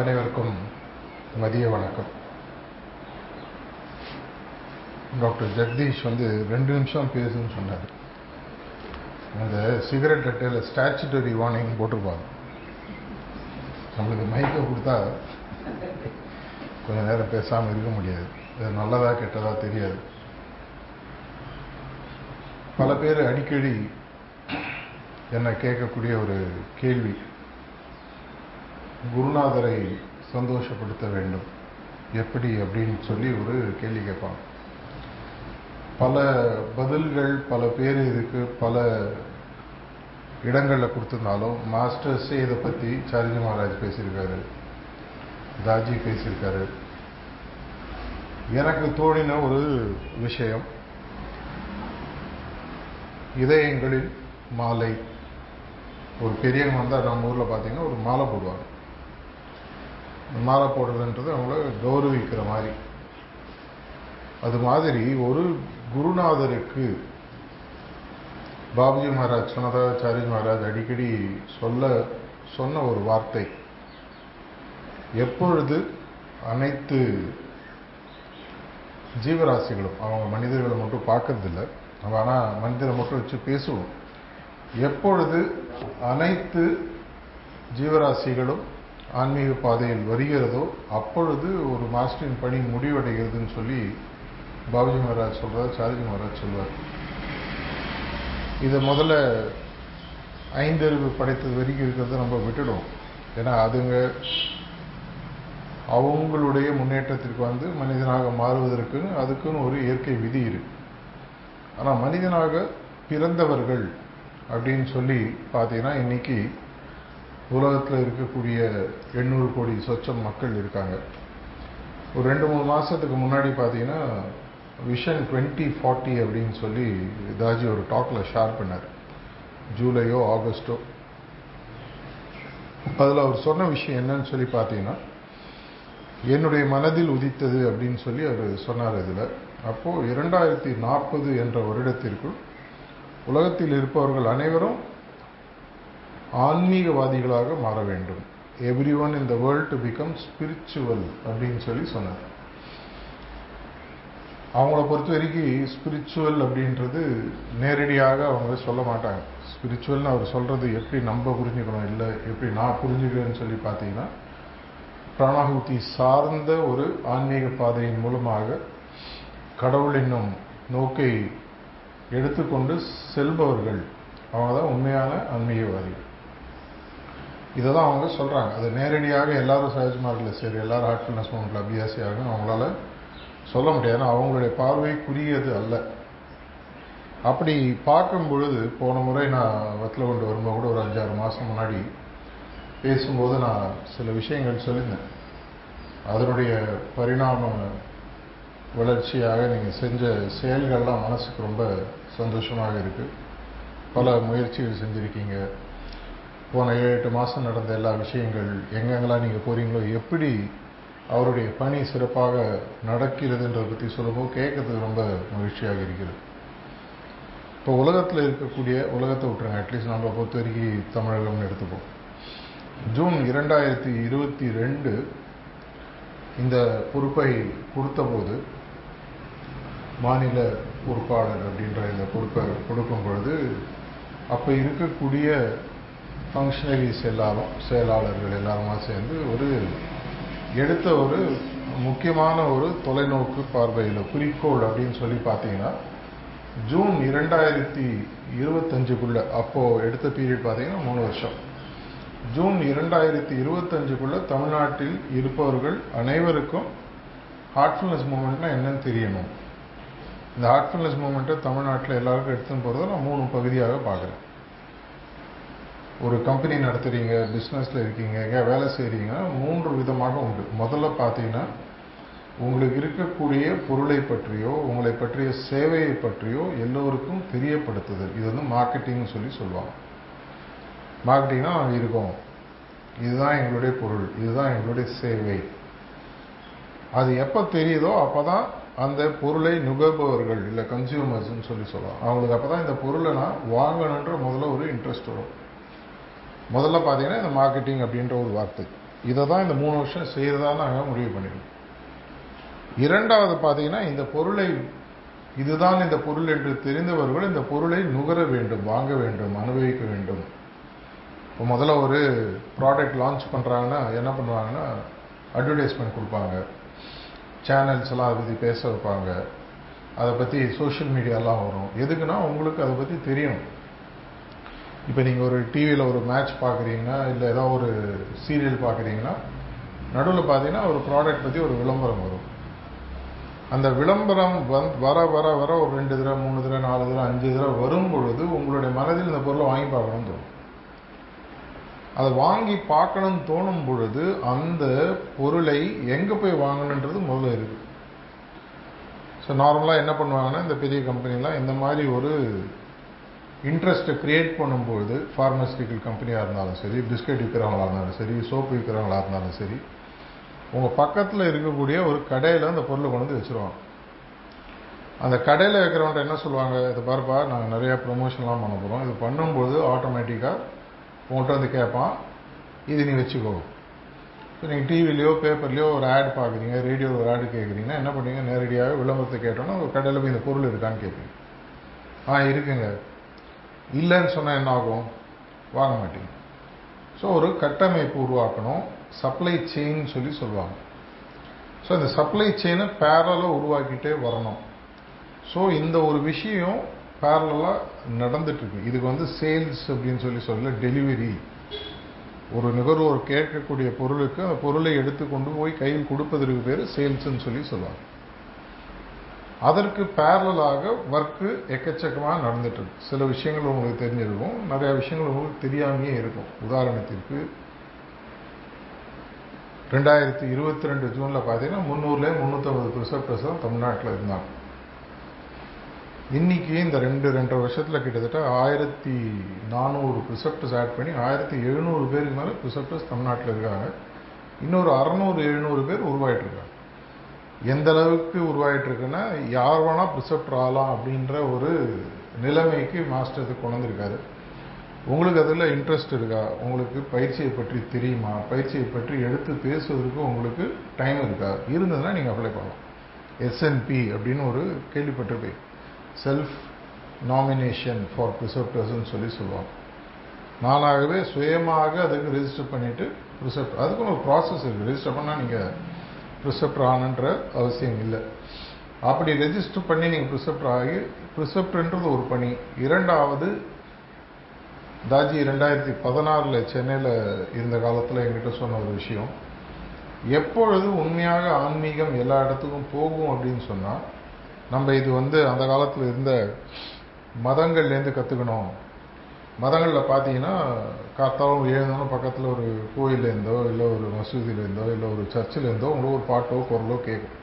அனைவருக்கும் மதிய வணக்கம். டாக்டர் ஜெகதீஷ் வந்து ரெண்டு நிமிஷம் பேசுன்னு சொன்னார். அந்த சிகரெட் அட்டையில் ஸ்டாச்சுட்டரி வார்னிங் போட்டிருப்பாங்க. நம்மளுக்கு மைக்கை கொடுத்தா கொஞ்ச நேரம் பேசாமல் இருக்க முடியாது. அது நல்லதா கெட்டதா தெரியாது. பல பேர் அடிக்கடி என்னை கேட்கக்கூடிய ஒரு கேள்வி குருநாதரை சந்தோஷப்படுத்த வேண்டும். எப்படி அப்படின்னு சொல்லி ஒரு கேள்வி கேட்பாங்க. பல பதில்கள் பல பேர் இதுக்கு பல இடங்களில் கொடுத்துருந்தாலும் மாஸ்டர்ஸே இதை பற்றி சாரிஜி மகாராஜ் பேசியிருக்காரு தாஜி பேசியிருக்காரு. எனக்கு தோணின ஒரு விஷயம் இதயங்களில் மாலை. ஒரு பெரியவங்க வந்தால் நம்ம ஊரில் பார்த்தீங்கன்னா ஒரு மாலை போடுவாங்க. மாலை போடுறதுன்றது அவங்கள கௌரவிக்கிற மாதிரி. அது மாதிரி ஒரு குருநாதருக்கு பாபுஜி மகாராஜ் சொன்னதாக மகாராஜ் அடிக்கடி சொல்ல சொன்ன ஒரு வார்த்தை. எப்பொழுது அனைத்து ஜீவராசிகளும் அவங்க மனிதர்களை மட்டும் பார்க்கறதில்ல நம்ம ஆனால் மனிதரை மட்டும் வச்சு பேசுவோம். எப்பொழுது அனைத்து ஜீவராசிகளும் ஆன்மீக பாதையில் வருகிறதோ அப்பொழுது ஒரு மாஸ்டரின் பணி முடிவடைகிறதுன்னு சொல்லி பாபுஜி மகாராஜ் சொல்கிறார் சாரிஜி மகாராஜ் சொல்வார். இதை முதல்ல ஐந்தறிவு படைத்தது வரைக்கும் இருக்கிறத நம்ம விட்டுடுவோம். ஏன்னா அதுங்க அவங்களுடைய முன்னேற்றத்திற்கு வந்து மனிதனாக மாறுவதற்குன்னு அதுக்குன்னு ஒரு இயற்கை விதி இருக்கு. ஆனால் மனிதனாக பிறந்தவர்கள் அப்படின்னு சொல்லி பார்த்தீங்கன்னா இன்னைக்கு உலகத்தில் இருக்கக்கூடிய எண்ணூறு கோடி சொச்சம் மக்கள் இருக்காங்க. ஒரு ரெண்டு மூணு மாதத்துக்கு முன்னாடி பார்த்தீங்கன்னா விஷன் டுவெண்ட்டி ஃபார்ட்டி அப்படின்னு சொல்லி தாஜி ஒரு டாக்கில் ஷேர் பண்ணார். ஜூலையோ ஆகஸ்டோ. அதில் அவர் சொன்ன விஷயம் என்னன்னு சொல்லி பார்த்தீங்கன்னா என்னுடைய மனதில் உதித்தது அப்படின்னு சொல்லி அவர் சொன்னார் இதில். அப்போது இரண்டாயிரத்தி நாற்பது என்ற வருடத்திற்குள் உலகத்தில் இருப்பவர்கள் அனைவரும் ஆன்மீகவாதிகளாக மாற வேண்டும். Everyone in the world to become spiritual அப்படின்னு சொல்லி சொன்னார். அவங்கள பொறுத்த வரைக்கும் ஸ்பிரிச்சுவல் அப்படின்றது நேரடியாக அவங்க சொல்ல மாட்டாங்க. ஸ்பிரிச்சுவல்னு அவர் சொல்கிறது எப்படி நம்ம புரிஞ்சுக்கணும் இல்லை எப்படி நான் புரிஞ்சுக்கிறேன்னு சொல்லி பார்த்தீங்கன்னா பிராணாகுதி சார்ந்த ஒரு ஆன்மீக பாதையின் மூலமாக கடவுள் என்னும் நோக்கை எடுத்துக்கொண்டு செல்பவர்கள். அவங்க தான் உண்மையான ஆன்மீகவாதிகள். இதை தான் அவங்க சொல்கிறாங்க அது நேரடியாக எல்லாரும் சகஜமாரில் சரி எல்லாரும் ஹார்ட்ஃபுல்னஸ் மூமெண்ட்டில் அபியாசியாக அவங்களால சொல்ல முடியாது. ஏன்னா அவங்களுடைய பார்வைக்குரியது அல்ல. அப்படி பார்க்கும் பொழுது போன முறை நான் வத்தில் கொண்டு வரும்போது கூட ஒரு அஞ்சாறு மாதம் முன்னாடி பேசும்போது நான் சில விஷயங்கள் சொல்லியிருந்தேன். அதனுடைய பரிணாம வளர்ச்சியாக நீங்கள் செஞ்ச செயல்கள்லாம் மனசுக்கு ரொம்ப சந்தோஷமாக இருக்குது பல முயற்சிகள் செஞ்சுருக்கீங்க. போன ஏழு எட்டு மாதம் நடந்த எல்லா விஷயங்கள் எங்கெங்கெல்லாம் நீங்கள் போகிறீங்களோ எப்படி அவருடைய பணி சிறப்பாக நடக்கிறதுன்றதை பற்றி சொல்லும்போது கேட்கறதுக்கு ரொம்ப மகிழ்ச்சியாக இருக்கிறது. இப்போ உலகத்தில் இருக்கக்கூடிய உலகத்தை விட்டுருங்க அட்லீஸ்ட் நம்ம பொறுத்த வரைக்கும் தமிழகம்னு எடுத்துப்போம். ஜூன் இரண்டாயிரத்தி இருபத்தி ரெண்டு இந்த பொறுப்பை கொடுத்தபோது மாநில பொறுப்பாளர் அப்படின்ற இந்த பொறுப்பை கொடுக்கும் பொழுது அப்போ இருக்கக்கூடிய ஃபங்க்ஷனரிஸ் செயலாளரும் செயலாளர்கள் எல்லாருமா சேர்ந்து ஒரு எடுத்த ஒரு முக்கியமான ஒரு தொலைநோக்கு பார்வையில் குறிக்கோள் அப்படின்னு சொல்லி பார்த்தீங்கன்னா ஜூன் இரண்டாயிரத்தி இருபத்தஞ்சுக்குள்ள அப்போது எடுத்த பீரியட் பார்த்தீங்கன்னா மூணு வருஷம். ஜூன் இரண்டாயிரத்தி இருபத்தஞ்சுக்குள்ள தமிழ்நாட்டில் இருப்பவர்கள் அனைவருக்கும் ஹார்ட்ஃபுல்னஸ் மூமெண்ட்னா என்னன்னு தெரியணும். இந்த ஹார்ட்ஃபுல்னஸ் மூமெண்ட்டை தமிழ்நாட்டில் எல்லாருக்கும் எடுத்துன்னு போகிறத நான் மூணு பகுதியாக பார்க்குறேன். ஒரு கம்பெனி நடத்துகிறீங்க பிஸ்னஸில் இருக்கீங்க எங்கே வேலை செய்கிறீங்கன்னா மூன்று விதமாக உண்டு. முதல்ல பார்த்தீங்கன்னா உங்களுக்கு இருக்கக்கூடிய பொருளை பற்றியோ உங்களை பற்றிய சேவையை பற்றியோ எல்லோருக்கும் தெரியப்படுத்துதல். இது வந்து மார்க்கெட்டிங்னு சொல்லி சொல்லுவாங்க. மார்க்கெட்டிங்னா நாங்கள் இருக்கோம். இதுதான் எங்களுடைய பொருள். இதுதான் எங்களுடைய சேவை. அது எப்போ தெரியுதோ அப்போ தான் அந்த பொருளை நுகர்பவர்கள் இல்லை கன்சியூமர்ஸ்ன்னு சொல்லி சொல்லுவாங்க. அவங்களுக்கு அப்போ தான் இந்த பொருளை நான் வாங்கணுன்ற முதல்ல ஒரு இன்ட்ரெஸ்ட் வரும். முதல்ல பார்த்தீங்கன்னா இந்த மார்க்கெட்டிங் அப்படின்ற ஒரு வார்த்தை. இதை தான் இந்த மூணு வருஷம் செய்கிறதா நாங்கள் முடிவு பண்ணிடுவோம் இரண்டாவது பார்த்தீங்கன்னா இந்த பொருளை இதுதான் இந்த பொருள் என்று தெரிந்தவர்கள் இந்த பொருளை நுகர வேண்டும் வாங்க வேண்டும் அனுபவிக்க வேண்டும். இப்போ முதல்ல ஒரு ப்ராடக்ட் லான்ச் பண்ணுறாங்கன்னா என்ன பண்ணுவாங்கன்னா அட்வர்டைஸ்மெண்ட் கொடுப்பாங்க. சேனல்ஸ் எல்லாம் அதை பற்றி பேச வைப்பாங்க. அதை பற்றி சோஷியல் மீடியாலாம் வரும். எதுக்குன்னா உங்களுக்கு அதை பற்றி தெரியணும் இப்போ நீங்கள் ஒரு டிவியில் ஒரு மேட்ச் பார்க்குறீங்கன்னா இல்லை ஏதோ ஒரு சீரியல் பார்க்குறீங்கன்னா நடுவில் பார்த்தீங்கன்னா ஒரு ப்ராடக்ட் பற்றி ஒரு விளம்பரம் வரும். அந்த விளம்பரம் வந் வர வர வர ஒரு ரெண்டு தடவை மூணு தடவை நாலு தடவை அஞ்சு தடவை வரும் பொழுது உங்களுடைய மனதில் இந்த பொருளை வாங்கி பார்க்கணும்னு தோணும். அதை வாங்கி பார்க்கணும்னு தோணும் பொழுது அந்த பொருளை எங்கே போய் வாங்கணுன்றது முதல்ல இருக்குது ஸோ நார்மலாக என்ன பண்ணுவாங்கன்னா இந்த பெரிய கம்பெனிலாம் இந்த மாதிரி ஒரு இன்ட்ரெஸ்ட்டை கிரியேட் பண்ணும்பொழுது ஃபார்மஸ்டிக்கல் கம்பெனியாக இருந்தாலும் சரி பிஸ்கட் விற்கிறவங்களாக இருந்தாலும் சரி சோப்பு விற்கிறவங்களாக இருந்தாலும் சரி உங்கள் பக்கத்தில் இருக்கக்கூடிய ஒரு கடையில் அந்த பொருளை கொண்டு வந்து வச்சுருவாங்க. அந்த கடையில் வைக்கிறவன்ட்ட என்ன சொல்லுவாங்க இது பாருப்பா நாங்கள் நிறையா ப்ரொமோஷன்லாம் பண்ண போகிறோம் இது பண்ணும்போது ஆட்டோமேட்டிக்காக உங்கள்கிட்ட வந்து கேட்பான் இது நீ வச்சுக்கோ. இப்போ நீங்கள் டிவிலையோ பேப்பர்லையோ ஒரு ஆட் பார்க்குறீங்க ரேடியோவில் ஒரு ஆடு கேட்குறீங்கன்னா என்ன பண்ணுவீங்க நேரடியாக விளம்பரத்தை கேட்டோன்னா ஒரு கடையில் போய் இந்த பொருள் இருக்கான்னு கேட்பீங்க ஆ இருக்குங்க. இல்லைன்னு சொன்னால் என்ன ஆகும்? வாங்க மாட்டீங்க. ஸோ ஒரு கட்டமைப்பு உருவாக்கணும். சப்ளை செயின் சொல்லி சொல்லுவாங்க. ஸோ இந்த சப்ளை செயினை பேரலாக உருவாக்கிட்டே வரணும். ஸோ இந்த ஒரு விஷயம் பேரலாக நடந்துட்டுருக்கு. இதுக்கு வந்து சேல்ஸ் அப்படின்னு சொல்லி சொல்ல டெலிவரி ஒரு நுகர்வோர் கேட்கக்கூடிய பொருளுக்கு அந்த பொருளை எடுத்து கொண்டு போய் கையில் கொடுப்பதற்கு பேர் சேல்ஸ்ன்னு சொல்லி சொல்லுவாங்க. அதற்கு பேரலாக ஒர்க்கு எக்கச்சக்கமாக நடந்துட்டு இருக்கு. சில விஷயங்கள் உங்களுக்கு தெரிஞ்சிருக்கும். நிறைய விஷயங்கள் உங்களுக்கு தெரியாமையே இருக்கும். உதாரணத்திற்கு ரெண்டாயிரத்தி இருபத்தி ரெண்டு ஜூனில் பார்த்தீங்கன்னா முந்நூறுல முந்நூற்றம்பது ப்ரிசப்டர்ஸ் தான் தமிழ்நாட்டில் இருந்தாங்க. இன்னைக்கு இந்த ரெண்டு ரெண்டரை வருஷத்தில் கிட்டத்தட்ட ஆயிரத்தி நானூறு ப்ரிசப்டர்ஸ் ஆட் பண்ணி ஆயிரத்தி எழுநூறு பேருக்கு மேலே ப்ரிசப்டர்ஸ் தமிழ்நாட்டில் இருக்காங்க. இன்னொரு அறநூறு எழுநூறு பேர் உருவாகிட்டு இருக்காங்க. எந்த அளவுக்கு உருவாகிட்டு இருக்குன்னா யார் வேணால் ப்ரிசப்டர் ஆகலாம் அப்படின்ற ஒரு நிலைமைக்கு மாஸ்டர் இது கொண்டிருக்காரு உங்களுக்கு அதில் இன்ட்ரெஸ்ட் இருக்கா? உங்களுக்கு பயிற்சியை பற்றி தெரியுமா? பயிற்சியை பற்றி எடுத்து பேசுவதற்கு உங்களுக்கு டைம் இருக்கா? இருந்ததுன்னா நீங்கள் அப்ளை பண்ணலாம். எஸ்என்பி அப்படின்னு ஒரு கேள்விப்பட்டிருப்பேன். செல்ஃப் நாமினேஷன் ஃபார் ப்ரிசப்டர்ஸ்ன்னு சொல்லி சொல்லுவாங்க. நானாகவே சுயமாக அதுக்கு ரிஜிஸ்டர் பண்ணிவிட்டு ப்ரிசப்ட் அதுக்கு ஒரு ப்ராசஸ் இருக்குது ரிஜிஸ்டர் பண்ணால் நீங்கள் ப்ரிசெப்டர் ஆகணுன்ற அவசியம் இல்லை. அப்படி ரெஜிஸ்டர் பண்ணி நீங்கள் ப்ரிசெப்டர் ஆகி ப்ரிசெப்டர்ன்றது ஒரு பணி. இரண்டாவது தாஜி ரெண்டாயிரத்தி பதினாறில் சென்னையில் இருந்த காலத்தில் எங்கிட்ட சொன்ன ஒரு விஷயம். எப்பொழுது உண்மையாக ஆன்மீகம் எல்லா இடத்துக்கும் போகும் அப்படின்னு சொன்னால் நம்ம இது வந்து அந்த காலத்தில் இருந்த மதங்கள்லேருந்து கற்றுக்கணும் மதங்களில் பார்த்தீங்கன்னா காத்தாலும் எழுந்தாலும் பக்கத்தில் ஒரு கோயிலேருந்தோ இல்லை ஒரு மசூதியிலேருந்தோ இல்லை ஒரு சர்ச்சிலேருந்தோ உங்களுக்கு ஒரு பாட்டோ குரலோ கேட்கும்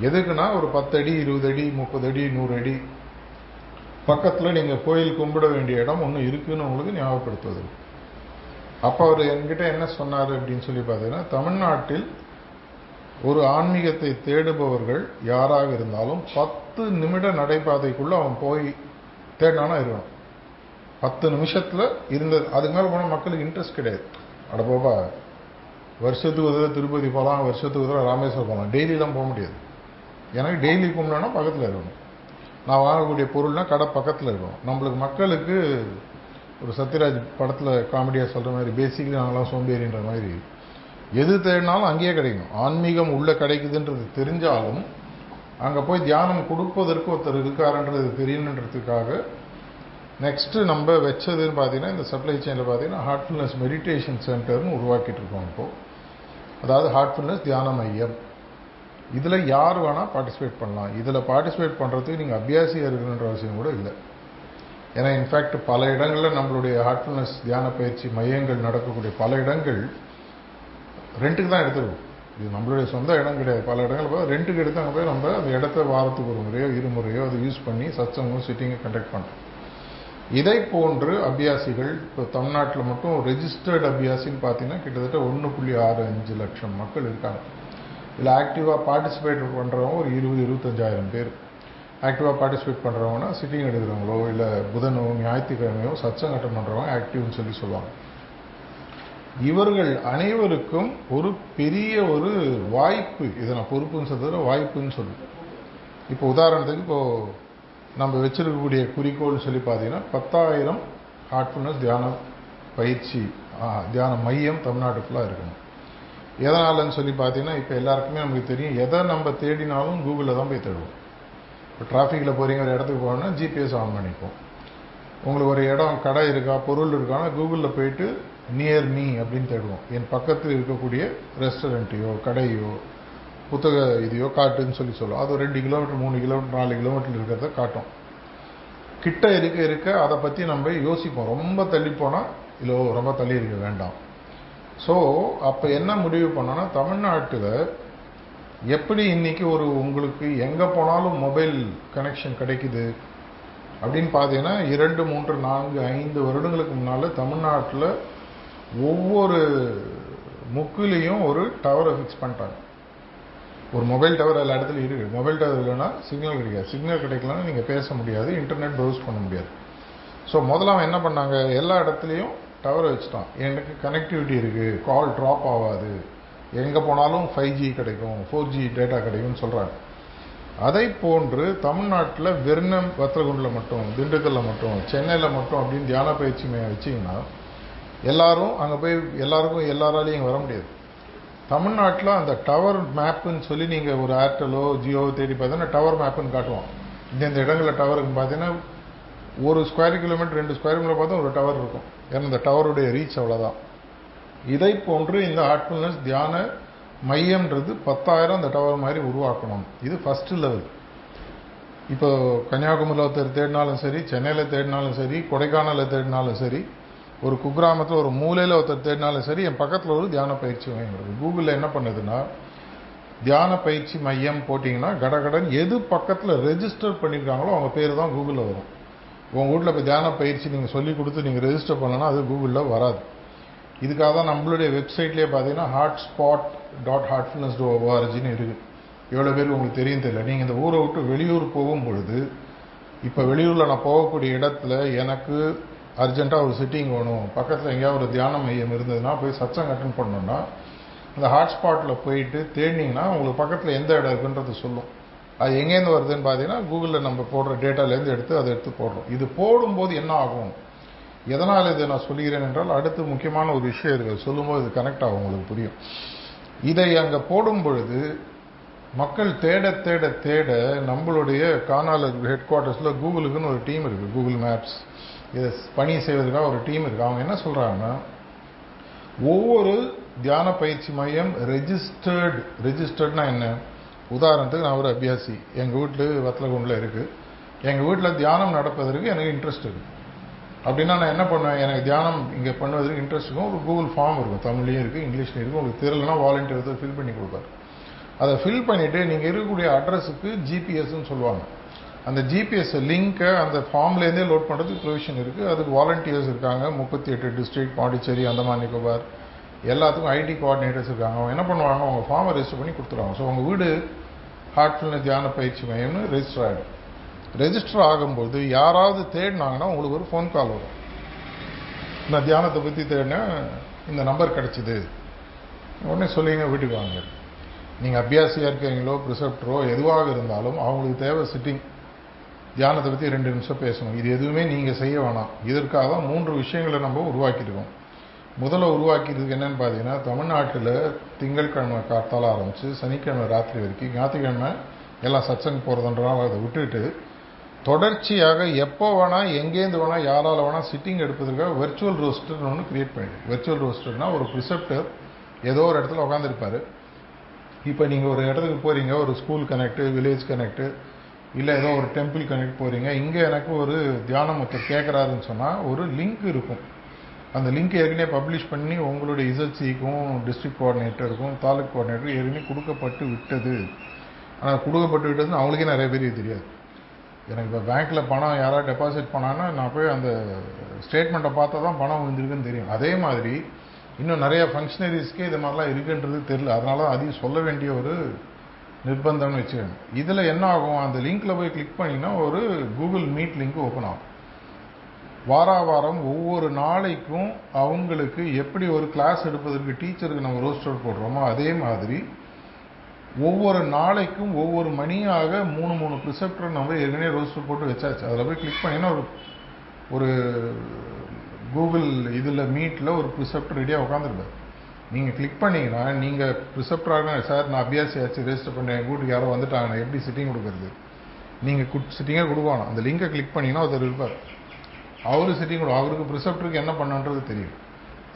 எதுக்குன்னா ஒரு பத்து அடி இருபது அடி முப்பது அடி நூறு அடி பக்கத்தில் நீங்கள் கோயில் கும்பிட வேண்டிய இடம் ஒன்று இருக்குதுன்னு உங்களுக்கு ஞாபகப்படுத்துவது அப்போ அவர் என்கிட்ட என்ன சொன்னார் அப்படின்னு சொல்லி பார்த்தீங்கன்னா தமிழ்நாட்டில் ஒரு ஆன்மீகத்தை தேடுபவர்கள் யாராக இருந்தாலும் பத்து நிமிட நடைபாதைக்குள்ளே அவன் போய் தேடினானா இருக்கணும் பத்து நிமிஷத்தில் இருந்தது அதுக்கு மேலே போனால் மக்களுக்கு இன்ட்ரெஸ்ட் கிடையாது. அட வருஷத்துக்கு ஒரு தடவை திருப்பதி போகலாம் வருஷத்துக்கு ஒரு தடவை ராமேஸ்வரம் போகலாம் டெய்லியெலாம் போக முடியாது. எனக்கு டெய்லி கும்பிடனா பக்கத்தில் இருக்கணும். நான் வாங்கக்கூடிய பொருள்னால் கடை பக்கத்தில் இருக்கணும். நம்மளுக்கு மக்களுக்கு ஒரு சத்யராஜ் படத்தில் காமெடியாக சொல்கிற மாதிரி பேசிக்கலி நாங்களாம் சோம்பேறின்ற மாதிரி எது தேடினாலும் அங்கேயே கிடைக்கும். ஆன்மீகம் உள்ளே கிடைக்குதுன்றது தெரிஞ்சாலும் அங்கே போய் தியானம் கொடுப்பதற்கு ஒருத்தர் இருக்காருன்றது தெரியணுன்றதுக்காக நெக்ஸ்ட்டு நம்ம வச்சதுன்னு பார்த்தீங்கன்னா இந்த சப்ளை செயினில் பார்த்தீங்கன்னா ஹார்ட்ஃபுல்னஸ் மெடிடேஷன் சென்டர்னு உருவாக்கிட்டு இருக்கோம் இப்போது அதாவது ஹார்ட்ஃபுல்னஸ் தியான மையம். இதில் யார் வேணால் பார்ட்டிசிபேட் பண்ணலாம். இதில் பார்ட்டிசிபேட் பண்ணுறதுக்கு நீங்கள் அபியாசியாக இருக்கணுன்ற அவசியம் கூட இல்லை. ஏன்னா இன்ஃபேக்ட் பல இடங்களில் நம்மளுடைய ஹார்ட்ஃபுல்னஸ் தியான பயிற்சி மையங்கள் நடக்கக்கூடிய பல இடங்கள் ரெண்ட்டுக்கு தான் எடுத்துருவோம். இது நம்மளுடைய சொந்த இடம் கிடையாது. பல இடங்கள் போய் ரெண்ட்டுக்கு எடுத்து அங்கே போய் நம்ம அந்த இடத்த வாரத்துக்கு ஒரு முறையோ இருமுறையோ அதை யூஸ் பண்ணி சச்சங்கும் சிட்டிங்கை கண்டக்ட் பண்ணுறோம் இதை போன்று அபியாசிகள் இப்போ தமிழ்நாட்டில் மட்டும் ரெஜிஸ்டர்டு அபியாசின்னு பார்த்தீங்கன்னா கிட்டத்தட்ட ஒன்று புள்ளி ஆறு அஞ்சு லட்சம் மக்கள் இருக்காங்க. இதில் ஆக்டிவாக பார்ட்டிசிபேட் பண்ணுறவங்க ஒரு இருபது இருபத்தஞ்சாயிரம் பேர். ஆக்டிவாக பார்ட்டிசிபேட் பண்ணுறவங்கன்னா சிட்டிங் எடுக்கிறவங்களோ இல்லை புதனோ ஞாயிற்றுக்கிழமையோ சச்சங்கட்டம் பண்ணுறவங்க ஆக்டிவ்னு சொல்லி சொல்லுவாங்க. இவர்கள் அனைவருக்கும் ஒரு பெரிய ஒரு வாய்ப்பு இதை நான் பொறுப்புன்னு சொல்கிறத வாய்ப்புன்னு சொல்லுவேன் இப்போ உதாரணத்துக்கு இப்போது நம்ம வச்சிருக்கக்கூடிய குறிக்கோள்னு சொல்லி பார்த்தீங்கன்னா பத்தாயிரம் ஹார்ட்ஃபுல்னஸ் தியான பயிற்சி ஆ, தியான மையம் தமிழ்நாடு ஃபுல்லாக இருக்கணும். எதனாலன்னு சொல்லி பார்த்தீங்கன்னா இப்போ எல்லாருக்குமே நமக்கு தெரியும் எதை நம்ம தேடினாலும் கூகுளில் தான் போய் தேடுவோம். இப்போ டிராஃபிக்கில் போகிறீங்க ஒரு இடத்துக்கு போகணும்னா ஜிபிஎஸ் ஆன் பண்ணிப்போம். உங்களுக்கு ஒரு இடம் கடை இருக்கா பொருள் இருக்கான்னா கூகுளில் போயிட்டு நியர் மீ அப்படின்னு தேடுவோம். என் பக்கத்தில் இருக்கக்கூடிய ரெஸ்டாரண்ட்டையோ கடையோ புத்தக இதையோ காட்டுன்னு சொல்லி சொல்லுவோம். அது ஒரு ரெண்டு கிலோமீட்டர் மூணு கிலோமீட்டர் நாலு கிலோமீட்டர் இருக்கிறத காட்டும். கிட்ட இருக்க இருக்க அதை பற்றி நம்ம யோசிப்போம். ரொம்ப தள்ளி போனால் இல்லை ரொம்ப தள்ளி இருக்க வேண்டாம். ஸோ அப்போ என்ன முடிவு பண்ணோன்னா தமிழ்நாட்டில் எப்படி இன்றைக்கி ஒரு உங்களுக்கு எங்கே போனாலும் மொபைல் கனெக்ஷன் கிடைக்குது அப்படின்னு பார்த்தீங்கன்னா இரண்டு மூன்று நான்கு ஐந்து வருடங்களுக்கு முன்னால் தமிழ்நாட்டில் ஒவ்வொரு முக்குலேயும் ஒரு டவரை ஃபிக்ஸ் பண்ணிட்டாங்க. ஒரு மொபைல் டவர் எல்லா இடத்துலையும் இருக்குது மொபைல் டவர் இல்லைன்னா சிக்னல் கிடைக்காது. சிக்னல் கிடைக்கலன்னா நீங்கள் பேச முடியாது இன்டர்நெட் ப்ரௌஸ் பண்ண முடியாது. ஸோ முதல்ல அவன் என்ன பண்ணாங்க? எல்லா இடத்துலையும் டவர் வச்சுட்டான். எனக்கு கனெக்டிவிட்டி இருக்குது கால் ட்ராப் ஆகாது. எங்கே போனாலும் ஃபைவ் ஜி கிடைக்கும் ஃபோர் ஜி டேட்டா கிடைக்கும்னு சொல்கிறாங்க அதை போன்று தமிழ்நாட்டில் வெர்ணம் வத்திரகுண்டில் மட்டும் திண்டுக்கல்ல மட்டும் சென்னையில் மட்டும் அப்படின்னு தியான பயிற்சி மையம் வச்சிங்கன்னா எல்லாரும் அங்கே போய் எல்லாருக்கும் எல்லாராலையும் வர முடியாது. தமிழ்நாட்டில் அந்த டவர் மேப்புன்னு சொல்லி நீங்கள் ஒரு ஏர்டெலோ ஜியோ தேடி பார்த்தீங்கன்னா டவர் மேப்புன்னு காட்டுவோம் இந்தந்த இடங்களில் டவருக்கு பார்த்தீங்கன்னா ஒரு ஸ்கொயர் கிலோமீட்டர் ரெண்டு ஸ்கொயர் கிலோமீட்டர் பார்த்தா ஒரு டவர் இருக்கும். ஏன்னா இந்த டவருடைய ரீச் அவ்வளோதான் இதை போன்று இந்த ஹார்ட்ஃபுல்னஸ் தியான மையம்ன்றது பத்தாயிரம் அந்த டவர் மாதிரி உருவாக்கணும். இது ஃபஸ்ட்டு லெவல் இப்போ கன்னியாகுமரியில் ஒருத்தர் தேடினாலும் சரி சென்னையில் தேடினாலும் சரி கொடைக்கானலில் தேடினாலும் சரி ஒரு குக்கிராமத்தில் ஒரு மூலையில் ஒருத்தர் தேடினாலும் சரி என் பக்கத்தில் ஒரு தியான பயிற்சி மையம் இருக்குது கூகுளில் என்ன பண்ணுதுன்னா தியான பயிற்சி மையம் போட்டிங்கன்னா கடகடன் எது பக்கத்தில் ரெஜிஸ்டர் பண்ணியிருக்காங்களோ அவங்க பேர் தான் கூகுளில் வரும். உங்கள் வீட்டில் இப்போ தியான பயிற்சி நீங்கள் சொல்லி கொடுத்து நீங்கள் ரெஜிஸ்டர் பண்ணனா அது கூகுளில் வராது. இதுக்காக தான் நம்மளுடைய வெப்சைட்லேயே பார்த்தீங்கன்னா hot spot dot heartfulness dot ஓஆர்ஜின்னு இருக்குது எவ்வளோ பேர் உங்களுக்கு தெரியும் தெரியல. நீங்கள் இந்த ஊரை விட்டு வெளியூர் போகும் பொழுது இப்போ வெளியூரில் நான் போகக்கூடிய இடத்துல எனக்கு அர்ஜென்ட்டாக ஒரு சிட்டிங் வேணும். பக்கத்தில் எங்கேயாவது ஒரு தியான மையம் இருந்ததுன்னா போய் சச்சங்க அட்டன் பண்ணோன்னா அந்த ஹாட்ஸ்பாட்டில் போயிட்டு தேடினீங்கன்னா உங்களுக்கு பக்கத்தில் எந்த இடம் இருக்குன்றது சொல்லும். அது எங்கேருந்து வருதுன்னு பார்த்தீங்கன்னா கூகுளில் நம்ம போடுற டேட்டாலேருந்து எடுத்து அதை எடுத்து போடுறோம். இது போடும்போது என்ன ஆகும்? எதனால் இதை நான் சொல்கிறேன் என்றால் அடுத்து முக்கியமான ஒரு விஷயம் இருக்குது சொல்லும்போது இது கனெக்ட் ஆகும் உங்களுக்கு புரியும். இதை அங்கே போடும் பொழுது மக்கள் தேட தேட தேட நம்மளுடைய காணாலர் ஹெட் குவார்ட்டர்ஸில் கூகுளுக்குன்னு ஒரு டீம் இருக்குது கூகுள் மேப்ஸ் இதை பணி செய்வதற்காக ஒரு டீம் இருக்குது அவங்க என்ன சொல்கிறாங்கன்னா ஒவ்வொரு தியான பயிற்சி மையம் ரெஜிஸ்டர்டு ரெஜிஸ்டர்ட்னா என்ன? உதாரணத்துக்கு நான் ஒரு அபியாசி. எங்கள் வீட்டில் வத்தலகுண்டில் இருக்குது எங்கள் வீட்டில் தியானம் நடப்பதற்கு எனக்கு இன்ட்ரெஸ்ட் இருக்குது அப்படின்னா நான் என்ன பண்ணுவேன்? எனக்கு தியானம் இங்கே பண்ணுவதற்கு இன்ட்ரெஸ்ட் இருக்கும். ஒரு கூகுள் ஃபார்ம் இருக்கும். தமிழ்லையும் இருக்குது இங்கிலீஷ்லையும் இருக்கும். உங்களுக்கு தெரியலனா வாலண்டியர் ஃபில் பண்ணி கொடுப்பாரு. அதை ஃபில் பண்ணிவிட்டு நீங்கள் இருக்கக்கூடிய அட்ரஸுக்கு ஜிபிஎஸ்ன்னு சொல்லுவாங்க. அந்த ஜிபிஎஸ் லிங்க்கை அந்த ஃபார்ம்லேருந்தே லோட் பண்ணுறதுக்கு ப்ரொவிஷன் இருக்குது அதுக்கு வாலண்டியர்ஸ் இருக்காங்க. முப்பத்தி எட்டு டிஸ்ட்ரிக்ட் பாண்டிச்சேரி அந்தமான் நிக்கோபார் எல்லாத்துக்கும் ஐடி கோஆர்டினேட்டர்ஸ் இருக்காங்க. அவங்க என்ன பண்ணுவாங்க? அவங்க ஃபார்மை ரெஜிஸ்டர் பண்ணி கொடுத்துருவாங்க. ஸோ உங்கள் வீடு ஹார்ட்ஃபுல்னஸ் தியான பயிற்சி மையம்னு ரெஜிஸ்டர் ஆகிடும் ரெஜிஸ்டர் ஆகும்போது யாராவது தேடினாங்கன்னா உங்களுக்கு ஒரு ஃபோன் கால் வரும். நான் தியானத்தை பற்றி தேடினேன் இந்த நம்பர் கிடச்சிது. உடனே சொல்லிங்க வீட்டுக்கு வாங்க. நீங்கள் அபியாசியாக இருக்கிறீங்களோ ப்ரிசெப்டரோ எதுவாக இருந்தாலும் அவங்களுக்கு தேவை சிட்டிங் தியானத்தை பற்றி ரெண்டு நிமிஷம் பேசணும். இது எதுவுமே நீங்கள் செய்ய வேணாம். இதற்காக தான் மூன்று விஷயங்களை நம்ம உருவாக்கியிருக்கோம். முதல்ல உருவாக்கியதுக்கு என்னன்னு பார்த்தீங்கன்னா தமிழ்நாட்டில் திங்கட்கிழமை காத்தால் ஆரம்பித்து சனிக்கிழமை ராத்திரி வரைக்கும் ஞாயிற்றுக்கிழமை எல்லாம் சச்சங்க போகிறதுன்றனால அதை விட்டுட்டு தொடர்ச்சியாக எப்போ வேணால் எங்கேருந்து வேணால் யாரால் வேணால் சிட்டிங் எடுப்பதற்காக வெர்ச்சுவல் ரோஸ்டர்னு ஒன்று க்ரியேட் பண்ணிடு வெர்ச்சுவல் ரோஸ்டர்னா ஒரு ப்ரிசெப்டர் ஏதோ ஒரு இடத்துல உட்காந்துருப்பார் இப்போ நீங்கள் ஒரு இடத்துக்கு போகிறீங்க ஒரு ஸ்கூல் கனெக்ட்டு வில்லேஜ் கனெக்ட்டு இல்லை ஏதோ ஒரு டெம்பிள் கனெக்ட் போகிறீங்க இங்கே எனக்கு ஒரு தியானம் ஒருத்தர் கேட்குறாருன்னு சொன்னால் ஒரு லிங்க் இருக்கும். அந்த லிங்க் ஏற்கனவே பப்ளிஷ் பண்ணி உங்களுடைய இசட்சிக்கும் டிஸ்ட்ரிக்ட் கோஆர்டினேட்டருக்கும் தாலுக் கோஆர்டினேட்டருக்கும் ஏற்கனவே கொடுக்கப்பட்டு விட்டது. ஆனால் கொடுக்கப்பட்டு விட்டதுன்னு அவங்களுக்கே நிறைய பேருக்கு தெரியாது. எனக்கு இப்போ பேங்க்கில் பணம் யாராவது டெபாசிட் பண்ணான்னா நான் போய் அந்த ஸ்டேட்மெண்ட்டை பார்த்தா தான் பணம் விழுந்திருக்குன்னு தெரியும். அதே மாதிரி இன்னும் நிறைய ஃபங்க்ஷனரிஸ்க்கே இது மாதிரிலாம் இருக்குன்றது தெரில அதனால தான் அதையும் சொல்ல வேண்டிய ஒரு நிர்பந்தம்னு வச்சுக்கணும் இதில் என்ன ஆகும்? அந்த லிங்க்கில் போய் கிளிக் பண்ணிங்கன்னா ஒரு கூகுள் மீட் லிங்க் ஓப்பன் ஆகும். வாரா வாரம் ஒவ்வொரு நாளைக்கும் அவங்களுக்கு எப்படி ஒரு கிளாஸ் எடுப்பதற்கு டீச்சருக்கு நம்ம ரோஸ்டர் போடுறோமோ அதே மாதிரி ஒவ்வொரு நாளைக்கும் ஒவ்வொரு மணியாக மூணு மூணு ப்ரிசெப்டர் நம்ம ஏற்கனவே ரோஸ்டர் போட்டு வச்சாச்சு. அதில் போய் கிளிக் பண்ணிங்கன்னா ஒரு ஒரு கூகுள் இதில் மீட்டில் ஒரு ப்ரிசெப்டர் ரெடியாக உட்காந்துருப்பார் நீங்கள் கிளிக் பண்ணீங்கன்னா நீங்கள் ப்ரிசெப்டராக சார் நான் அபியாசியாச்சு ரெஜிஸ்டர் பண்ணேன். எங்கள் வீட்டுக்கு யாரோ வந்துட்டாங்கன்னா எப்படி சிட்டிங் கொடுக்குறது? நீங்கள் குட் சிட்டிங்காக கொடுக்கணும். அந்த லிங்கை கிளிக் பண்ணிங்கன்னா ஒருத்தர் இருப்பார் அவரு சிட்டிங் கொடு அவருக்கு ப்ரிசெப்டருக்கு என்ன பண்ணுன்றது தெரியும்.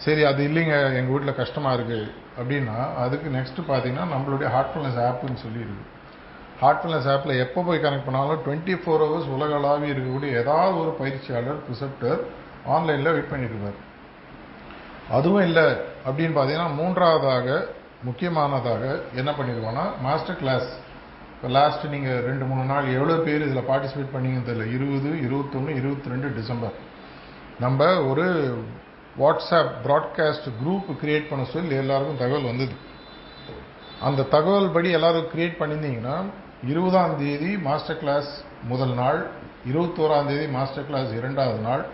சரி அது இல்லைங்க. எங்கள் வீட்டில் கஷ்டமாக இருக்குது அப்படின்னா அதுக்கு நெக்ஸ்ட்டு பார்த்தீங்கன்னா நம்மளுடைய ஹார்ட்ஃபுல்னஸ் ஆப்புன்னு சொல்லி இருக்கு ஹார்ட்ஃபுல்னஸ் ஆப்பில் எப்போ போய் கனெக்ட் பண்ணாலும் டுவெண்ட்டி ஃபோர் ஹவர்ஸ் உலகளாவி இருக்கக்கூடிய ஏதாவது ஒரு பயிற்சியாளர் ப்ரிசப்டர் ஆன்லைனில் வெயிட் பண்ணியிருப்பார் அதுவும் இல்லை அப்படின்னு பார்த்தீங்கன்னா மூன்றாவதாக முக்கியமானதாக என்ன பண்ணியிருக்கோம்னா மாஸ்டர் கிளாஸ் இப்போ லாஸ்ட் நீங்கள் ரெண்டு மூணு நாள் எவ்வளோ பேர் இதில் பார்ட்டிசிபேட் பண்ணிங்கன்னு தெரியல. இருபது இருபத்தொன்று இருபத்தி ரெண்டு டிசம்பர். நம்ம ஒரு வாட்ஸ்அப் ப்ராட்காஸ்ட் குரூப் கிரியேட் பண்ண சொல்லி எல்லாருக்கும் தகவல் வந்தது. அந்த தகவல் படி எல்லாரும் கிரியேட் பண்ணியிருந்தீங்கன்னா இருபதாம் தேதி மாஸ்டர் கிளாஸ் முதல் நாள் இருபத்தோராம் தேதி மாஸ்டர் கிளாஸ் இரண்டாவது நாள்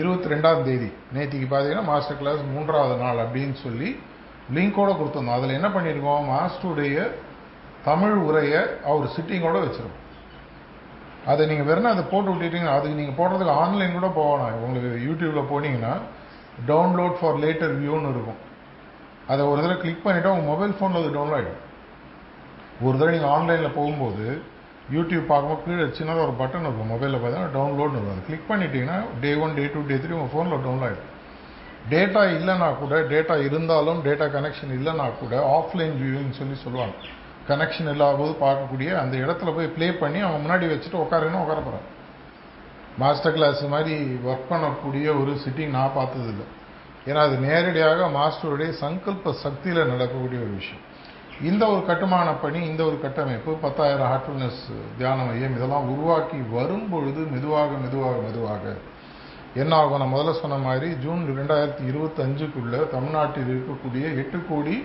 இருபத்தி ரெண்டாம் தேதி. நேற்றுக்கு பார்த்தீங்கன்னா மாஸ்டர் கிளாஸ் மூன்றாவது நாள் அப்படின்னு சொல்லி லிங்கோட கொடுத்துருந்தோம். அதில் என்ன பண்ணியிருக்கோம் மாஸ்டருடைய தமிழ் உரையை அவர் சிட்டிங்கோட வச்சுருக்கோம். அதை நீங்கள் வெறும் அதை போட்டு விட்டுட்டீங்கன்னா அதுக்கு நீங்கள் போடுறதுக்கு ஆன்லைன் கூட போகணும் உங்களுக்கு யூடியூப்பில் போனீங்கன்னா டவுன்லோட் ஃபார் லேட்டர் வியூன்னு இருக்கும். அதை ஒரு தடவை கிளிக் பண்ணிவிட்டு உங்கள் மொபைல் ஃபோனில் அது டவுன்லோட் ஆகிடும் ஒரு தடவை நீங்கள் ஆன்லைனில் போகும்போது யூடியூப் பார்க்கும்போது கீழே சின்னதாக ஒரு பட்டன் இருக்கும். மொபைலில் பார்த்தீங்கன்னா டவுன்லோட்னு இருக்கும் அதை கிளிக் பண்ணிட்டீங்கன்னா day one day two day three உங்கள் ஃபோனில் டவுன்லோட் ஆகிடும் டேட்டா இல்லைனா கூட டேட்டா இருந்தாலும் டேட்டா கனெக்ஷன் இல்லைனா கூட ஆஃப்லைன் வியூவிங் சொல்லி சொல்லுவாங்க. கனெக்ஷன் இல்லாத போது பார்க்கக்கூடிய அந்த இடத்துல போய் ப்ளே பண்ணி அவங்க முன்னாடி வச்சுட்டு உட்காருன்னு உட்கார போகிறாங்க மாஸ்டர் கிளாஸ் மாதிரி ஒர்க் பண்ணக்கூடிய ஒரு சிட்டிங் நான் பார்த்ததில்லை. ஏன்னா அது நேரடியாக மாஸ்டருடைய சங்கல்ப சக்தியில் நடக்கக்கூடிய ஒரு விஷயம். இந்த ஒரு கட்டுமான பணி இந்த ஒரு கட்டமைப்பு பத்தாயிரம் ஹார்ட்ஃபுல்னஸ் தியான மையம் இதெல்லாம் உருவாக்கி வரும் பொழுது மெதுவாக மெதுவாக மெதுவாக என்ன ஆகும் நான் முதல்ல சொன்ன மாதிரி ஜூன் ரெண்டாயிரத்தி இருபத்தஞ்சுக்குள்ள தமிழ்நாட்டில் இருக்கக்கூடிய எட்டு கோடி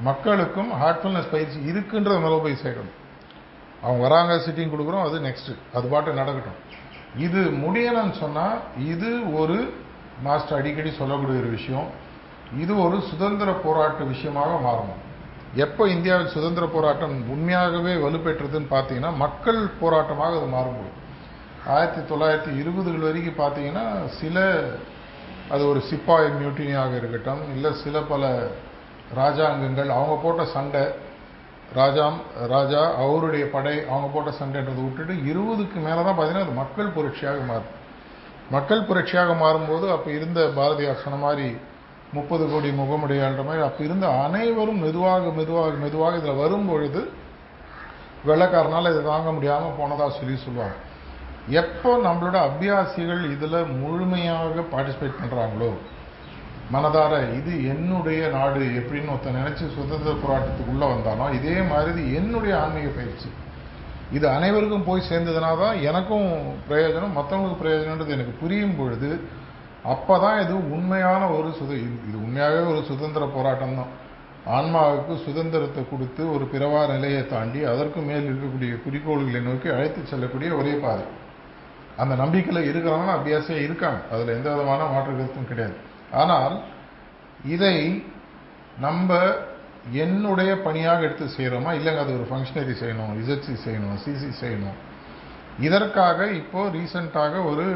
மக்களுக்கும் ஹார்ட்ஃபுல்னஸ் பயிற்சி இருக்குன்ற மேலே போய் சேர்க்கணும். அவங்க வராங்க சிட்டிங் கொடுக்குறோம் அது நெக்ஸ்ட்டு அது பாட்டு நடக்கட்டும். இது முடியலன்னு சொன்னால் இது ஒரு மாஸ்டர் அடிக்கடி சொல்லக்கூடிய ஒரு விஷயம். இது ஒரு சுதந்திர போராட்ட விஷயமாக மாறணும். எப்போ இந்தியாவில் சுதந்திர போராட்டம் உண்மையாகவே வலுப்பெற்றதுன்னு பார்த்தீங்கன்னா மக்கள் போராட்டமாக அது மாறும்போது. ஆயிரத்தி தொள்ளாயிரத்தி இருபதுகள் வரைக்கும் பார்த்தீங்கன்னா சில அது ஒரு சிப்பாய் மியூட்டினியாக இருக்கட்டும் இல்லை சில பல ராஜாங்கங்கள் அவங்க போட்ட சண்டை ராஜாம் ராஜா அவருடைய படை அவங்க போட்ட சண்டைன்றதை விட்டுட்டு இருபதுக்கு மேலே தான் பார்த்தீங்கன்னா அது மக்கள் புரட்சியாக மாறும். மக்கள் புரட்சியாக மாறும்போது அப்போ இருந்த பாரதியார் சொன்ன மாதிரி முப்பது கோடி முகமுடையான்ற மாதிரி. அப்போ இருந்த அனைவரும் மெதுவாக மெதுவாக மெதுவாக இதில் வரும்பொழுது வெள்ளக்காரனால் இதை தாங்க முடியாமல் போனதாக சொல்லி சொல்லுவாங்க. எப்போ நம்மளோட அபியாசிகள் இதில் முழுமையாக பார்ட்டிசிபேட் பண்ணுறாங்களோ மனதார இது என்னுடைய நாடு எப்படின்னு ஒருத்தன் நினச்சி சுதந்திர போராட்டத்துக்குள்ளே வந்தானோ இதே மாதிரி இது என்னுடைய ஆன்மீக பயிற்சி. இது அனைவருக்கும் போய் சேர்ந்ததுனா தான் எனக்கும் பிரயோஜனம் மற்றவங்களுக்கு பிரயோஜனன்றது எனக்கு புரியும் பொழுது அப்போ தான் இது உண்மையான ஒரு சுத இது உண்மையாகவே ஒரு சுதந்திர போராட்டம் தான் ஆன்மாவுக்கு சுதந்திரத்தை கொடுத்து ஒரு பிறவா நிலையை தாண்டி அதற்கு மேல் இருக்கக்கூடிய குறிக்கோள்களை நோக்கி அழைத்து செல்லக்கூடிய ஒரே பாதை. அந்த நம்பிக்கையில் இருக்கிறவங்க அபியாசியாக இருக்காங்க. அதில் எந்த விதமான மாற்று கருத்தும் கிடையாது. ஆனால் இதை நம்ம என்னுடைய பணியாக எடுத்து செய்கிறோமா இல்லைங்க அது ஒரு ஃபங்க்ஷனரி செய்யணும் இசட்சி செய்யணும் சிசி செய்யணும். இதற்காக இப்போது ரீசண்டாக ஒரு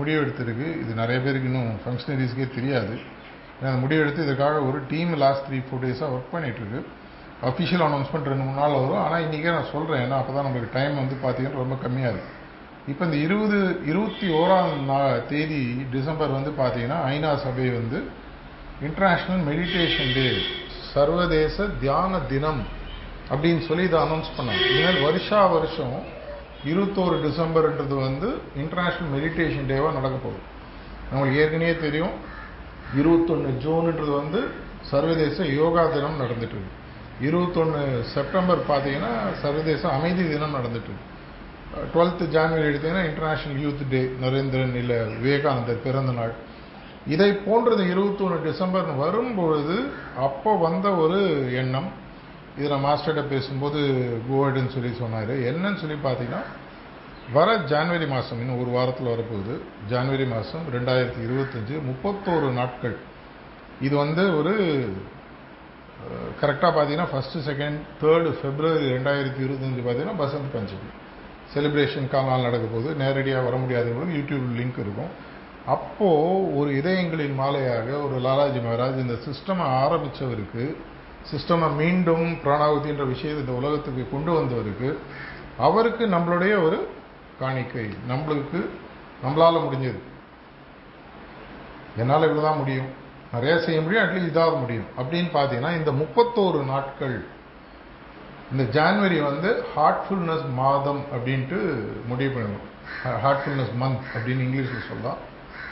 முடிவு எடுத்திருக்கு இது நிறைய பேருக்கு இன்னும் ஃபங்க்ஷனரிஸ்க்கே தெரியாது. அந்த முடிவு எடுத்து இதுக்காக ஒரு டீம் லாஸ்ட் த்ரீ ஃபோர் டேஸாக ஒர்க் பண்ணிகிட்ருக்கு அஃபிஷியல் அனௌன்ஸ்மெண்ட் ரெண்டு மூணு நாள் வரும். ஆனால் இன்றைக்கே நான் சொல்கிறேன் ஏன்னா அப்போ தான் நம்மளுக்கு டைம் வந்து பார்த்தீங்கன்னா ரொம்ப கம்மியாக இருக்குது இப்போ இந்த இருபது இருபத்தி ஓராம் நா தேதி டிசம்பர் வந்து பார்த்தீங்கன்னா ஐநா சபை வந்து இன்டர்நேஷ்னல் மெடிடேஷன் டே சர்வதேச தியான தினம் அப்படின்னு சொல்லி இதை அனௌன்ஸ் பண்ணாங்க. இதனால் வருஷா வருஷம் இருபத்தோரு டிசம்பர்ன்றது வந்து இன்டர்நேஷ்னல் மெடிடேஷன் டேவாக நடக்க போகுது. நம்மளுக்கு ஏற்கனவே தெரியும் இருபத்தொன்று ஜூன்ன்றது வந்து சர்வதேச யோகா தினம் நடந்துட்டு இருக்கு இருபத்தொன்று செப்டம்பர் பார்த்தீங்கன்னா சர்வதேச அமைதி தினம் நடந்துட்டு இருக்கு டுவெல்த்து ஜான்வரி எடுத்தீங்கன்னா இன்டர்நேஷ்னல் யூத் டே நரேந்திரன் இல்லை விவேகானந்தர் பிறந்த நாள். இதை போன்றது இருபத்தொன்று டிசம்பர் வரும்பொழுது அப்போ வந்த ஒரு எண்ணம். இதில் மாஸ்டர்கிட்ட பேசும்போது கோவர்டுன்னு சொல்லி சொன்னார். என்னன்னு சொல்லி பார்த்தீங்கன்னா வர ஜான்வரி மாதம் இன்னும் ஒரு வாரத்தில் வரப்போகுது. ஜான்வரி மாதம் ரெண்டாயிரத்தி இருபத்தஞ்சு முப்பத்தோரு நாட்கள். இது வந்து ஒரு கரெக்டாக பார்த்தீங்கன்னா ஃபஸ்ட்டு செகண்ட் தேர்டு ஃபெப்ரவரி ரெண்டாயிரத்தி இருபத்தஞ்சு பார்த்தீங்கன்னா பசந்த் பஞ்சமி. செலிப்ரேஷன் காலால் நடக்க போது நேரடியாக வர முடியாதவங்களுக்கு யூடியூப் லிங்க் இருக்கும். அப்போது ஒரு இதயங்களின் மாலையாக ஒரு லாலாஜி மகாராஜ் இந்த சிஸ்டமை ஆரம்பித்தவருக்கு சிஸ்டமை மீண்டும் பிராணாகுதின்ற விஷயத்தை இந்த உலகத்துக்கு கொண்டு வந்தவருக்கு அவருக்கு நம்மளுடைய ஒரு காணிக்கை நம்மளுக்கு நம்மளால் முடிஞ்சது. என்னால் இவ்வளோ தான் முடியும். நிறைய செய்ய முடியும் அட்லீஸ்ட் இதாக முடியும். அப்படின்னு பார்த்தீங்கன்னா இந்த முப்பத்தோரு நாட்கள் இந்த ஜான்வரி வந்து ஹார்ட்ஃபுல்னஸ் மாதம் அப்படின்ட்டு முடிவு பண்ணணும். ஹார்ட்ஃபுல்னஸ் மந்த் அப்படின்னு இங்கிலீஷில் சொல்லலாம்.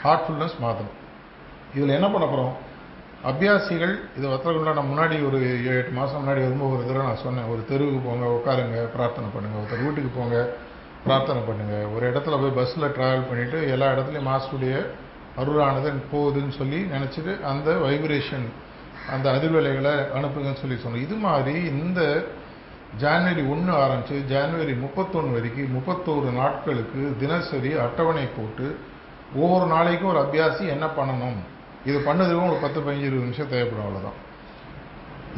ஹார்ட்ஃபுல்னஸ் மாதம். இதில் என்ன பண்ண போகிறோம் அபியாசிகள் இது வத்தலகுண்டா நான் முன்னாடி ஒரு ஏழு எட்டு மாதம் முன்னாடி வரும்போது ஒரு தடவை நான் சொன்னேன் ஒரு தெருவுக்கு போங்க உட்காருங்க பிரார்த்தனை பண்ணுங்கள் ஒருத்தர் வீட்டுக்கு போங்க பிரார்த்தனை பண்ணுங்கள் ஒரு இடத்துல போய் பஸ்ஸில் ட்ராவல் பண்ணிவிட்டு எல்லா இடத்துலையும் மாசுடைய அருளானது போகுதுன்னு சொல்லி நினச்சிட்டு அந்த வைப்ரேஷன் அந்த அதிர்வலைகளை அனுப்புங்கன்னு சொல்லி சொன்னோம். இது மாதிரி இந்த ஜான்வரி ஒன்று ஆரம்பித்து ஜான்வரி முப்பத்தொன்று வரைக்கும் முப்பத்தோரு நாட்களுக்கு தினசரி அட்டவணை போட்டு ஒவ்வொரு நாளைக்கும் ஒரு அபியாசி என்ன பண்ணணும்? இது பண்ணதுக்கு ஒரு பத்து பதினஞ்சு இருபது நிமிஷம் தேவைப்படும் அவ்வளோதான்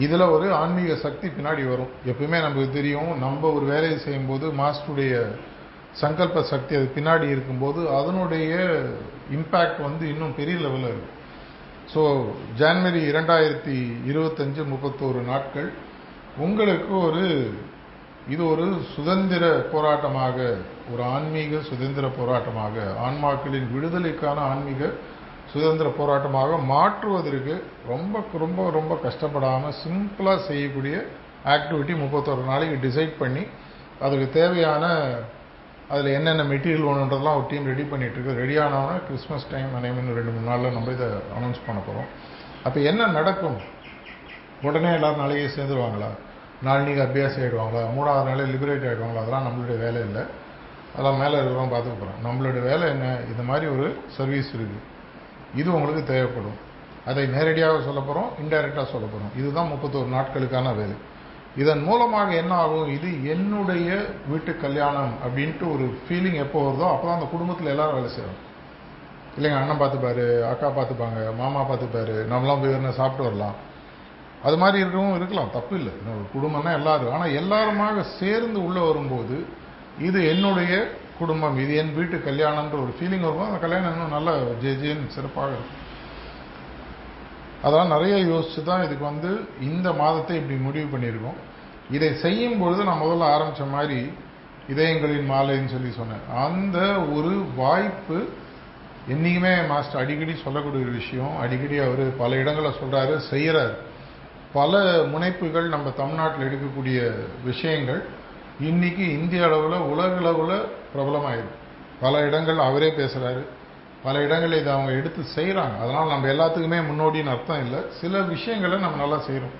இதில் ஒரு ஆன்மீக சக்தி பின்னாடி வரும். எப்பவுமே நமக்கு தெரியும் நம்ம ஒரு வேலையை செய்யும்போது மாஸ்டருடைய சங்கல்ப சக்தி அது பின்னாடி இருக்கும்போது அதனுடைய இம்பேக்ட் வந்து இன்னும் பெரிய லெவலில் இருக்கும். ஸோ ஜான்வரி இரண்டாயிரத்தி இருபத்தஞ்சு முப்பத்தோரு நாட்கள் உங்களுக்கு ஒரு இது ஒரு சுதந்திர போராட்டமாக ஒரு ஆன்மீக சுதந்திர போராட்டமாக ஆன்மாக்களின் விடுதலைக்கான ஆன்மீக சுதந்திர போராட்டமாக மாற்றுவதற்கு ரொம்ப ரொம்ப ரொம்ப கஷ்டப்படாமல் சிம்பிளாக செய்யக்கூடிய ஆக்டிவிட்டி முப்பத்தொரு நாளைக்கு டிசைட் பண்ணி அதுக்கு தேவையான அதில் என்னென்ன மெட்டீரியல் வேணுன்றதெல்லாம் ஒரு டீம் ரெடி பண்ணிகிட்ருக்கு இருக்கு ரெடி கிறிஸ்மஸ் டைம் அனைமின் ரெண்டு மூணு நாளில் நம்ம இதை அனௌன்ஸ் பண்ண போகிறோம் அப்போ என்ன நடக்கும்? உடனே எல்லோரும் நாளைக்கே சேர்ந்துருவாங்களா? நாளைக்கு அபியாசம் ஆகிடுவாங்களா மூணாவது நாளே லிபரேட் ஆகிடுவாங்களா அதெல்லாம் நம்மளுடைய வேலை இல்லை. அதெல்லாம் மேலே இருக்கிறவங்க பார்த்துக்க போகிறோம் நம்மளுடைய வேலை என்ன? இந்த மாதிரி ஒரு சர்வீஸ் இருக்குது இது உங்களுக்கு தேவைப்படும். அதை நேரடியாக சொல்ல போகிறோம் இன்டைரக்டாக சொல்ல போகிறோம் இதுதான் முப்பத்தோரு நாட்களுக்கான வேலை. இதன் மூலமாக என்ன ஆகும்? இது என்னுடைய வீட்டு கல்யாணம் அப்படின்ட்டு ஒரு ஃபீலிங் எப்போ வருதோ அப்போ தான் அந்த குடும்பத்தில் எல்லாரும் வேலை செய்யணும் இல்லைங்க அண்ணன் பார்த்துப்பாரு அக்கா பார்த்துப்பாங்க மாமா பார்த்துப்பாரு நம்மளாம் போய் என்ன சாப்பிட்டு வரலாம். அது மாதிரி இருக்கவும் இருக்கலாம் தப்பு இல்லை. குடும்பம்னா எல்லாரும். ஆனால் எல்லாருமாக சேர்ந்து உள்ளே வரும்போது இது என்னுடைய குடும்பம். இது என் வீட்டு கல்யாணம்ன்ற ஒரு ஃபீலிங் வரும் அந்த கல்யாணம் இன்னும் நல்ல ஜே ஜேன்னு சிறப்பாக இருக்கும். அதெல்லாம் நிறைய யோசிச்சு தான் இதுக்கு வந்து இந்த மாதத்தை இப்படி முடிவு பண்ணியிருக்கோம். இதை செய்யும் பொழுது நான் முதல்ல ஆரம்பித்த மாதிரி இதயங்களின் மாலைன்னு சொல்லி சொன்னேன். அந்த ஒரு வாய்ப்பு என்றைக்குமே மாஸ்டர் அடிக்கடி சொல்லக்கூடிய ஒரு விஷயம். அடிக்கடி அவர் பல இடங்களில் சொல்கிறாரு செய்கிறாரு பல முனைப்புகள் நம்ம தமிழ்நாட்டில் எடுக்கக்கூடிய விஷயங்கள். இன்னைக்கு இந்திய அளவில் உலக அளவில் பிரபலமாயிருக்கு. பல இடங்கள் அவரே பேசுகிறாரு பல இடங்களில் இதை அவங்க எடுத்து செய்கிறாங்க அதனால் நம்ம எல்லாத்துக்குமே முன்னோடின்னு அர்த்தம் இல்லை. சில விஷயங்களை நம்ம நல்லா செய்கிறோம்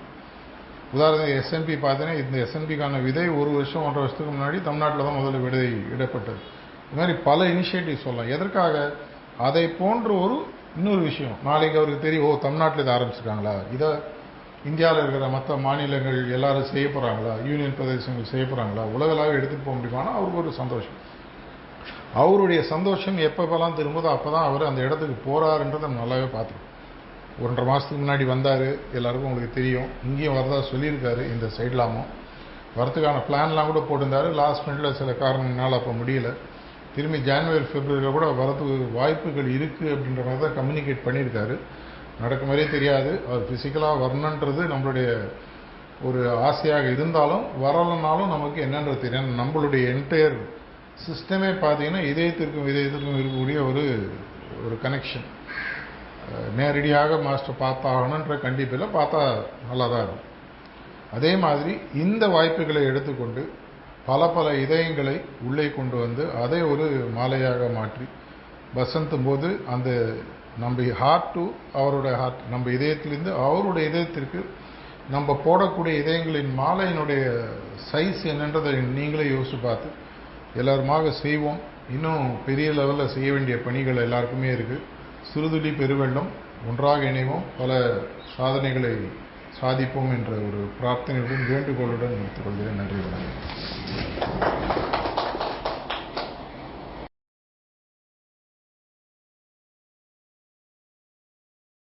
உதாரணத்துக்கு எஸ்என்பி பார்த்தீங்கன்னா இந்த எஸ்என்பிக்கான விதை ஒரு வருஷம் ஒன்றரை வருஷத்துக்கு முன்னாடி தமிழ்நாட்டில் தான் முதல்ல விதை இடப்பட்டது. இது மாதிரி பல இனிஷியேட்டிவ் சொல்லலாம். எதற்காக? அதை போன்ற ஒரு இன்னொரு விஷயம். நாளைக்கு அவருக்கு தெரியும் ஓ தமிழ்நாட்டில் இதை ஆரம்பிச்சிருக்காங்களா? இதை இந்தியாவில் இருக்கிற மற்ற மாநிலங்கள் எல்லாரும் செய்ய போகிறாங்களா யூனியன் பிரதேசங்கள் செய்ய போகிறாங்களா உலகளாக எடுத்துகிட்டு போக முடியுமானா அவருக்கு ஒரு சந்தோஷம். அவருடைய சந்தோஷம் எப்பப்பெல்லாம் திரும்புதோ அப்போ தான் அவர் அந்த இடத்துக்கு போகிறாருன்றதை நம்ம நல்லாவே பார்த்துருக்கோம் ஒன்றரை மாதத்துக்கு முன்னாடி வந்தார். எல்லாருக்கும் உங்களுக்கு தெரியும். இங்கேயும் வரதா சொல்லியிருக்காரு இந்த சைட்லாமும் வரத்துக்கான பிளான்லாம் கூட போட்டிருந்தார். லாஸ்ட் மினிட்ல சில காரணங்களால் அப்போ முடியல. திரும்பி ஜான்வரி பிப்ரவரியில் கூட வரதுக்கு வாய்ப்புகள் இருக்குது அப்படின்ற மாதிரி தான் கம்யூனிகேட் பண்ணியிருக்காரு. நடக்க மாதிரியே தெரியாது அவர் ஃபிசிக்கலாக வரணுன்றது நம்மளுடைய ஒரு ஆசையாக இருந்தாலும் வரலைனாலும் நமக்கு என்னன்றது தெரியும் நம்மளுடைய என்டையர் சிஸ்டமே பார்த்தீங்கன்னா இதயத்திற்கும் இதயத்திற்கும் இருக்கக்கூடிய ஒரு ஒரு கனெக்ஷன் நேரடியாக மாஸ்டர் பார்த்தாகணுன்ற கண்டிப்பில் பார்த்தா நல்லா தான் இருக்கும். அதே மாதிரி இந்த வாய்ப்புகளை எடுத்துக்கொண்டு பல பல இதயங்களை உள்ளே கொண்டு வந்து அதை ஒரு மாலையாக மாற்றி வசந்தும் போது அந்த நம்ம ஹார்ட் டு அவருடைய ஹார்ட் நம்ம இதயத்திலிருந்து அவருடைய இதயத்திற்கு நம்ம போடக்கூடிய இதயங்களின் மாலையினுடைய சைஸ் என்னன்றதை நீங்களே யோசிச்சு பார்த்து எல்லாருமாக செய்வோம். இன்னும் பெரிய லெவலில் செய்ய வேண்டிய பணிகள் எல்லாருக்குமே இருக்குது சிறுதுளி பெருவெள்ளம் ஒன்றாக இணைவோம். பல சாதனைகளை சாதிப்போம் என்ற ஒரு பிரார்த்தனையுடன் வேண்டுகோளுடன் எடுத்துக்கொள்கிறேன் நன்றி வணக்கம்.